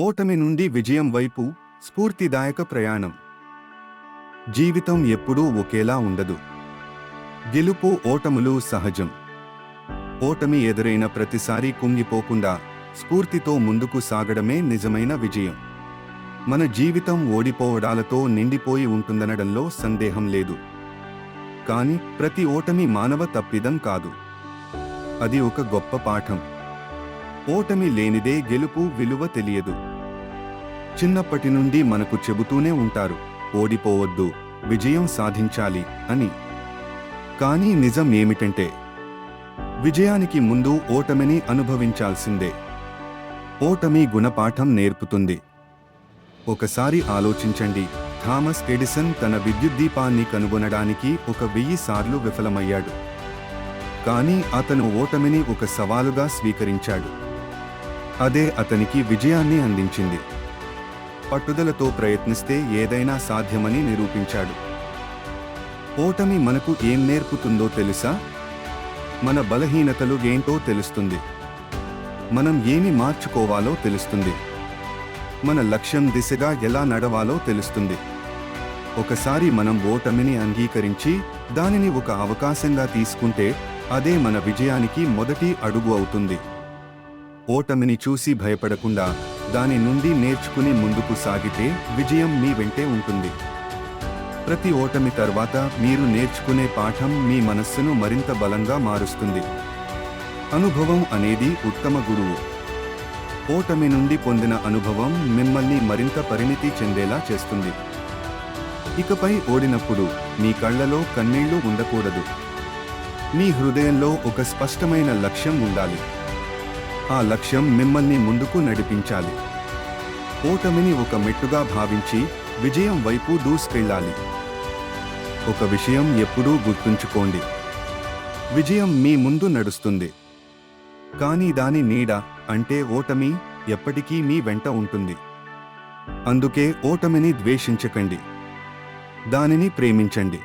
ఓటమి నుండి విజయం వైపు స్ఫూర్తిదాయక ప్రయాణం. జీవితం ఎప్పుడూ ఒకేలా ఉండదు. గెలుపు ఓటములు సహజం. ఓటమి ఎదురైన ప్రతిసారి కుంగిపోకుండా స్ఫూర్తితో ముందుకు సాగడమే నిజమైన విజయం. మన జీవితం ఓడిపోవడాలతో నిండిపోయి ఉంటుందనడంలో సందేహం లేదు. కాని ప్రతి ఓటమి మానవ తప్పిదం కాదు. అది ఒక గొప్ప పాఠం. ఓటమి లేనిదే గెలుపు విలువ తెలియదు. చిన్నప్పటి నుండి మనకు చెబుతూనే ఉంటారు ఓడిపోవద్దు విజయం సాధించాలి అని. కానీ నిజం ఏమిటంటే విజయానికి ముందు ఓటమిని అనుభవించాల్సిందే. ఓటమి గుణపాఠం నేర్పుతుంది. ఒకసారి ఆలోచించండి థామస్ ఎడిసన్ తన విద్యుత్ దీపాన్ని కనుగొనడానికి ఒక వెయ్యి సార్లు విఫలమయ్యాడు. కానీ అతను ఓటమిని ఒక సవాలుగా స్వీకరించాడు. అదే అతనికి విజయాన్ని అందించింది. పట్టుదలతో ప్రయత్నిస్తే ఏదైనా సాధ్యమని నిరూపించాడు. ఓటమి మనకు ఏం నేర్పుతుందో తెలుసా? మన బలహీనతలు ఏంటో తెలుస్తుంది. మనం ఏమి మార్చుకోవాలో తెలుస్తుంది. మన లక్ష్యం దిశగా ఎలా నడవాలో తెలుస్తుంది. ఒకసారి మనం ఓటమిని అంగీకరించి దానిని ఒక అవకాశంగా తీసుకుంటే అదే మన విజయానికి మొదటి అడుగు అవుతుంది. ఓటమిని చూసి భయపడకుండా దాని నుండి నేర్చుకుని ముందుకు సాగితే విజయం మీ వెంటే ఉంటుంది. ప్రతి ఓటమి తర్వాత మీరు నేర్చుకునే పాఠం మీ మనస్సును మరింత బలంగా మారుస్తుంది. అనుభవం అనేది ఉత్తమ గురువు. ఓటమి నుండి పొందిన అనుభవం మిమ్మల్ని మరింత పరిణితి చెందేలా చేస్తుంది. ఇకపై ఓడినప్పుడు మీ కళ్ళలో కన్నీళ్ళు ఉండకూడదు. మీ హృదయంలో ఒక స్పష్టమైన లక్ష్యం ఉండాలి. ఆ లక్ష్యం మిమ్మల్ని ముందుకు నడిపించాలి. ఓటమిని ఒక మెట్టుగా భావించి విజయం వైపు దూసుకెళ్ళాలి. ఒక విషయం ఎప్పుడూ గుర్తుంచుకోండి. విజయం మీ ముందు నడుస్తుంది. కానీ దాని నీడ అంటే ఓటమి ఎప్పటికీ మీ వెంట ఉంటుంది. అందుకే ఓటమిని ద్వేషించకండి. దానిని ప్రేమించండి.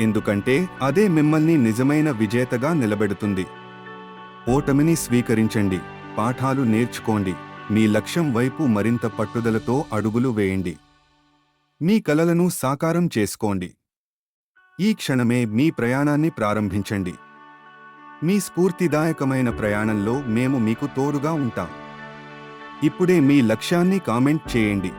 ఎందుకంటే అదే మిమ్మల్ని నిజమైన విజేతగా నిలబెడుతుంది. ఓటమిని స్వీకరించండి పాఠాలు నేర్చుకోండి మీ లక్ష్యం వైపు మరింత పట్టుదలతో అడుగులు వేయండి. మీ కలలను సాకారం చేసుకోండి. ఈ క్షణమే మీ ప్రయాణాన్ని ప్రారంభించండి. మీ స్ఫూర్తిదాయకమైన ప్రయాణంలో మేము మీకు తోడుగా ఉంటాం. ఇప్పుడే మీ లక్ష్యాన్ని కామెంట్ చేయండి.